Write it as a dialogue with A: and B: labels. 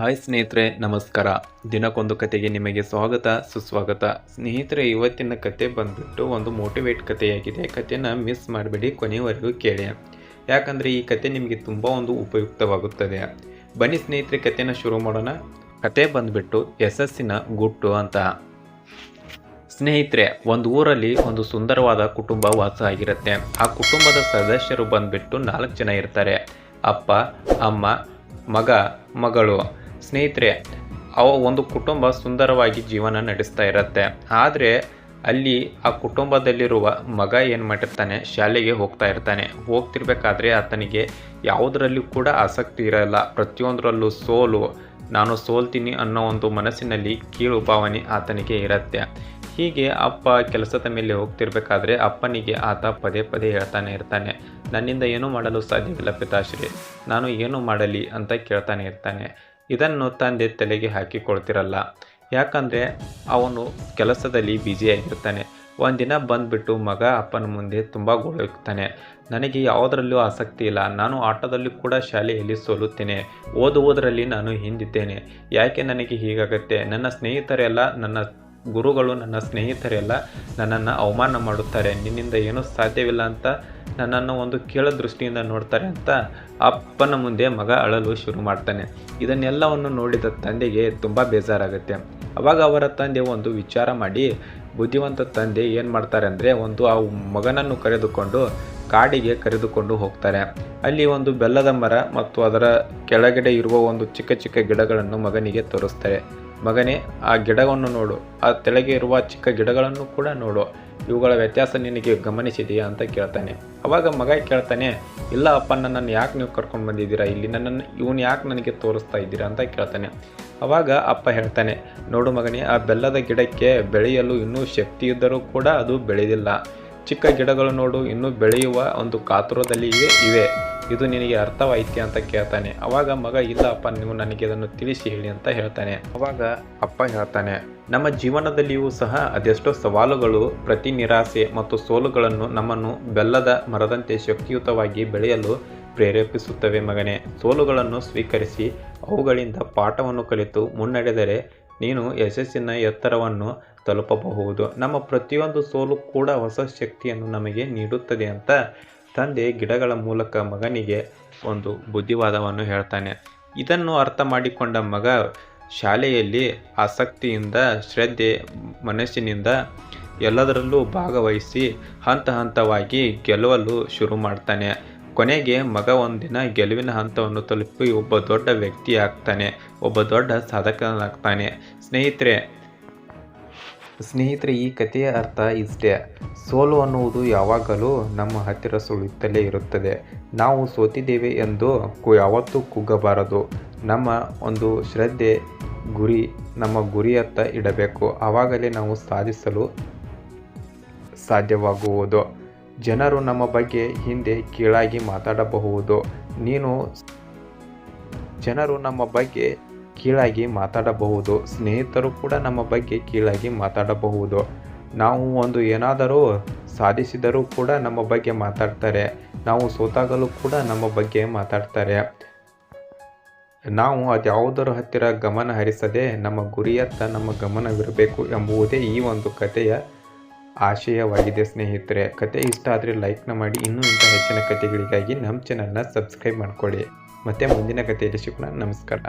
A: Hi ಸ್ನೇಹಿತರೆ, ನಮಸ್ಕಾರ. ದಿನಕ್ಕೊಂದು ಕತೆಗೆ ನಿಮಗೆ ಸ್ವಾಗತ, ಸುಸ್ವಾಗತ. ಸ್ನೇಹಿತರೆ, ಇವತ್ತಿನ ಕತೆ ಬಂದ್ಬಿಟ್ಟು ಒಂದು ಮೋಟಿವೇಟ್ ಕಥೆಯಾಗಿದೆ. ಕತೆನ ಮಿಸ್ ಮಾಡಬೇಡಿ ಕೊನೆಯವರೆಗೂ ಕೇಳಿ. ಯಾಕಂದರೆ ಈ ಕತೆ ನಿಮಗೆ ತುಂಬ ಒಂದು ಉಪಯುಕ್ತವಾಗುತ್ತದೆ. ಬನ್ನಿ ಸ್ನೇಹಿತರೆ ಕತೆನ ಶುರು ಮಾಡೋಣ. ಕತೆ ಬಂದ್ಬಿಟ್ಟು ಯಶಸ್ಸಿನ ಗುಟ್ಟು ಅಂತ. ಸ್ನೇಹಿತರೆ, ಒಂದು ಊರಲ್ಲಿ ಒಂದು ಸುಂದರವಾದ ಕುಟುಂಬ ವಾಸ ಆಗಿರುತ್ತೆ. ಆ ಕುಟುಂಬದ ಸದಸ್ಯರು ಬಂದ್ಬಿಟ್ಟು ನಾಲ್ಕು ಜನ ಇರ್ತಾರೆ. ಅಪ್ಪ, ಅಮ್ಮ, ಮಗ, ಮಗಳು. ಸ್ನೇಹಿತರೆ, ಅವ ಒಂದು ಕುಟುಂಬ ಸುಂದರವಾಗಿ ಜೀವನ ನಡೆಸ್ತಾ ಇರುತ್ತೆ. ಆದರೆ, ಅಲ್ಲಿ ಆ ಕುಟುಂಬದಲ್ಲಿರುವ ಮಗ ಏನು ಮಾಡಿರ್ತಾನೆ, ಶಾಲೆಗೆ ಹೋಗ್ತಾ ಇರ್ತಾನೆ. ಹೋಗ್ತಿರ್ಬೇಕಾದ್ರೆ ಆತನಿಗೆ ಯಾವುದರಲ್ಲೂ ಕೂಡ ಆಸಕ್ತಿ ಇರಲ್ಲ. ಪ್ರತಿಯೊಂದರಲ್ಲೂ ಸೋಲು, ನಾನು ಸೋಲ್ತೀನಿ ಅನ್ನೋ ಒಂದು ಮನಸ್ಸಿನಲ್ಲಿ ಕೀಳು ಭಾವನೆ ಆತನಿಗೆ ಇರುತ್ತೆ. ಹೀಗೆ ಅಪ್ಪ ಕೆಲಸದ ಮೇಲೆ ಹೋಗ್ತಿರ್ಬೇಕಾದ್ರೆ ಅಪ್ಪನಿಗೆ ಆತ ಪದೇ ಪದೇ ಹೇಳ್ತಾನೆ ಇರ್ತಾನೆ. ನನ್ನಿಂದ ಏನೂ ಮಾಡಲು ಸಾಧ್ಯವಿಲ್ಲ ಪಿತಾಶ್ರೀ. ನಾನು ಏನು ಮಾಡಲಿ ಅಂತ ಕೇಳ್ತಾನೆ ಇರ್ತಾನೆ. ಇದನ್ನು ತಂದೆ ತಲೆಗೆ ಹಾಕಿಕೊಳ್ತಿರಲ್ಲ. ಯಾಕಂದರೆ ಅವನು ಕೆಲಸದಲ್ಲಿ ಬ್ಯುಸಿಯಾಗಿರ್ತಾನೆ ಒಂದಿನ ಬಂದುಬಿಟ್ಟು ಮಗ ಅಪ್ಪನ ಮುಂದೆ ತುಂಬ ಗೋಳಿಕ್ತಾನೆ ನನಗೆ ಯಾವುದರಲ್ಲೂ ಆಸಕ್ತಿ ಇಲ್ಲ. ನಾನು ಆಟದಲ್ಲಿ ಕೂಡ ಶಾಲೆಯಲ್ಲಿ ಸೋಲುತ್ತೇನೆ. ಓದುವುದರಲ್ಲಿ ನಾನು ಹಿಂದಿದ್ದೇನೆ. ಯಾಕೆ ನನಗೆ ಹೀಗಾಗತ್ತೆ? ನನ್ನ ಸ್ನೇಹಿತರೆಲ್ಲ ನನ್ನ ಗುರುಗಳು ನನ್ನ ಸ್ನೇಹಿತರೆಲ್ಲ ನನ್ನನ್ನು ಅವಮಾನ ಮಾಡುತ್ತಾರೆ, ನಿನ್ನಿಂದ ಏನೂ ಸಾಧ್ಯವಿಲ್ಲ ಅಂತ ನನ್ನನ್ನು ಒಂದು ಕೇಳ ದೃಷ್ಟಿಯಿಂದ ನೋಡ್ತಾರೆ ಅಂತ ಅಪ್ಪನ ಮುಂದೆ ಮಗ ಅಳಲು ಶುರು ಮಾಡ್ತಾನೆ. ಇದನ್ನೆಲ್ಲವನ್ನು ನೋಡಿದ ತಂದೆಗೆ ತುಂಬ ಬೇಜಾರಾಗುತ್ತೆ. ಅವಾಗ ಅವರ ತಂದೆ ಒಂದು ವಿಚಾರ ಮಾಡಿ, ಬುದ್ಧಿವಂತ ತಂದೆ ಏನು ಮಾಡ್ತಾರೆ ಅಂದರೆ ಒಂದು ಆ ಮಗನನ್ನು ಕರೆದುಕೊಂಡು ಕಾಡಿಗೆ ಕರೆದುಕೊಂಡು ಹೋಗ್ತಾರೆ. ಅಲ್ಲಿ ಒಂದು ಬೆಲ್ಲದ ಮರ ಮತ್ತು ಅದರ ಕೆಳಗಡೆ ಇರುವ ಒಂದು ಚಿಕ್ಕ ಚಿಕ್ಕ ಗಿಡಗಳನ್ನು ಮಗನಿಗೆ ತೋರಿಸ್ತಾರೆ. ಮಗನೇ, ಆ ಗಿಡವನ್ನು ನೋಡು. ಆ ತೆಳಗೆ ಇರುವ ಚಿಕ್ಕ ಗಿಡಗಳನ್ನು ಕೂಡ ನೋಡು. ಇವುಗಳ ವ್ಯತ್ಯಾಸ ನಿನಗೆ ಗಮನಿಸಿದೆಯಾ ಅಂತ ಕೇಳ್ತಾನೆ. ಅವಾಗ ಮಗ ಕೇಳ್ತಾನೆ, ಇಲ್ಲ ಅಪ್ಪ, ನನ್ನನ್ನು ಯಾಕೆ ನೀವು ಕರ್ಕೊಂಡು ಬಂದಿದ್ದೀರಾ? ಇಲ್ಲಿ ನನ್ನನ್ನು, ಇವನು ಯಾಕೆ ನನಗೆ ತೋರಿಸ್ತಾ ಇದ್ದೀರಾ? ಅಂತ ಕೇಳ್ತಾನೆ. ಅವಾಗ ಅಪ್ಪ ಹೇಳ್ತಾನೆ, ನೋಡು ಮಗನೇ, ಆ ಬೆಲ್ಲದ ಗಿಡಕ್ಕೆ ಬೆಳೆಯಲು ಇನ್ನೂ ಶಕ್ತಿ ಇದ್ದರೂ ಕೂಡ ಅದು ಬೆಳೆದಿಲ್ಲ. ಚಿಕ್ಕ ಗಿಡಗಳು ನೋಡು, ಇನ್ನೂ ಬೆಳೆಯುವ ಒಂದು ಕಾತುರದಲ್ಲಿ ಇವೆ ಇವೆ. ಇದು ನಿನಗೆ ಅರ್ಥವಾಯ್ತಿ ಅಂತ ಕೇಳ್ತಾನೆ. ಅವಾಗ ಮಗ, ಇಲ್ಲ ಅಪ್ಪ, ನೀವು ನನಗೆ ಅದನ್ನು ತಿಳಿಸಿ ಹೇಳಿ ಅಂತ ಹೇಳ್ತಾನೆ. ಅವಾಗ ಅಪ್ಪ ಹೇಳ್ತಾನೆ, ನಮ್ಮ ಜೀವನದಲ್ಲಿಯೂ ಸಹ ಅದೆಷ್ಟೋ ಸವಾಲುಗಳು, ಪ್ರತಿ ನಿರಾಸೆ ಮತ್ತು ಸೋಲುಗಳನ್ನು ನಮ್ಮನ್ನು ಬೆಲ್ಲದ ಮರದಂತೆ ಶಕ್ತಿಯುತವಾಗಿ ಬೆಳೆಯಲು ಪ್ರೇರೇಪಿಸುತ್ತವೆ ಮಗನೇ. ಸೋಲುಗಳನ್ನು ಸ್ವೀಕರಿಸಿ, ಅವುಗಳಿಂದ ಪಾಠವನ್ನು ಕಲಿತು ಮುನ್ನಡೆದರೆ, ನೀನು ಯಶಸ್ಸಿನ ಎತ್ತರವನ್ನು ತಲುಪಬಹುದು. ನಮ್ಮ ಪ್ರತಿಯೊಂದು ಸೋಲು ಕೂಡ ಹೊಸ ಶಕ್ತಿಯನ್ನು ನಮಗೆ ನೀಡುತ್ತದೆ ಅಂತ ತಂದೆ ಗಿಡಗಳ ಮೂಲಕ ಮಗನಿಗೆ ಒಂದು ಬುದ್ಧಿವಾದವನ್ನು ಹೇಳ್ತಾನೆ. ಇದನ್ನು ಅರ್ಥ ಮಾಡಿಕೊಂಡ ಮಗ ಶಾಲೆಯಲ್ಲಿ ಆಸಕ್ತಿಯಿಂದ, ಶ್ರದ್ಧೆ, ಮನಸ್ಸಿನಿಂದ ಎಲ್ಲದರಲ್ಲೂ ಭಾಗವಹಿಸಿ ಹಂತ ಹಂತವಾಗಿ ಗೆಲ್ಲುವಲು ಶುರು ಮಾಡ್ತಾನೆ. ಕೊನೆಗೆ ಮಗ ಒಂದಿನ ಗೆಲುವಿನ ಹಂತವನ್ನು ತಲುಪಿ ಒಬ್ಬ ದೊಡ್ಡ ವ್ಯಕ್ತಿ ಆಗ್ತಾನೆ. ಒಬ್ಬ ದೊಡ್ಡ ಸಾಧಕನಾಗ್ತಾನೆ. ಸ್ನೇಹಿತರೆ ಸ್ನೇಹಿತರೆ, ಈ ಕಥೆಯ ಅರ್ಥ ಇಷ್ಟೇ. ಸೋಲು ಅನ್ನುವುದು ಯಾವಾಗಲೂ ನಮ್ಮ ಹತ್ತಿರ ಸುಳಿಯುತ್ತಲೇ ಇರುತ್ತದೆ. ನಾವು ಸೋತಿದ್ದೇವೆ ಎಂದು ಕು ಯಾವತ್ತೂ ಕುಗ್ಗಬಾರದು ನಮ್ಮ ಒಂದು ಶ್ರದ್ಧೆ ಗುರಿ, ನಮ್ಮ ಗುರಿಯತ್ತ ಇಡಬೇಕು. ಆವಾಗಲೇ ನಾವು ಸಾಧಿಸಲು ಸಾಧ್ಯವಾಗುವುದು. ಜನರು ನಮ್ಮ ಬಗ್ಗೆ ಹಿಂದೆ ಕೀಳಾಗಿ ಮಾತಾಡಬಹುದು. ನೀನು ಜನರು ನಮ್ಮ ಬಗ್ಗೆ ಕೀಳಾಗಿ ಮಾತಾಡಬಹುದು. ಸ್ನೇಹಿತರು ಕೂಡ ನಮ್ಮ ಬಗ್ಗೆ ಕೀಳಾಗಿ ಮಾತಾಡಬಹುದು. ನಾವು ಒಂದು ಏನಾದರೂ ಸಾಧಿಸಿದರೂ ಕೂಡ ನಮ್ಮ ಬಗ್ಗೆ ಮಾತಾಡ್ತಾರೆ. ನಾವು ಸೋತಾಗಲೂ ಕೂಡ ನಮ್ಮ ಬಗ್ಗೆ ಮಾತಾಡ್ತಾರೆ. ನಾವು ಅದ್ಯಾವುದರ ಹತ್ತಿರ ಗಮನ ಹರಿಸದೆ ನಮ್ಮ ಗುರಿಯತ್ತ ನಮ್ಮ ಗಮನವಿರಬೇಕು ಎಂಬುದೇ ಈ ಒಂದು ಕಥೆಯ ಆಶಯವಾಗಿದೆ ಸ್ನೇಹಿತರೆ. ಕತೆ ಇಷ್ಟ ಆದರೆ ಲೈಕ್ನ ಮಾಡಿ. ಇನ್ನೂ ಇಂಥ ಹೆಚ್ಚಿನ ಕಥೆಗಳಿಗಾಗಿ ನಮ್ಮ ಚಾನಲ್ನ ಸಬ್ಸ್ಕ್ರೈಬ್ ಮಾಡಿಕೊಳ್ಳಿ. ಮತ್ತೆ ಮುಂದಿನ ಕಥೆಯಲ್ಲಿ ಸಿಗೋಣ. ನಮಸ್ಕಾರ.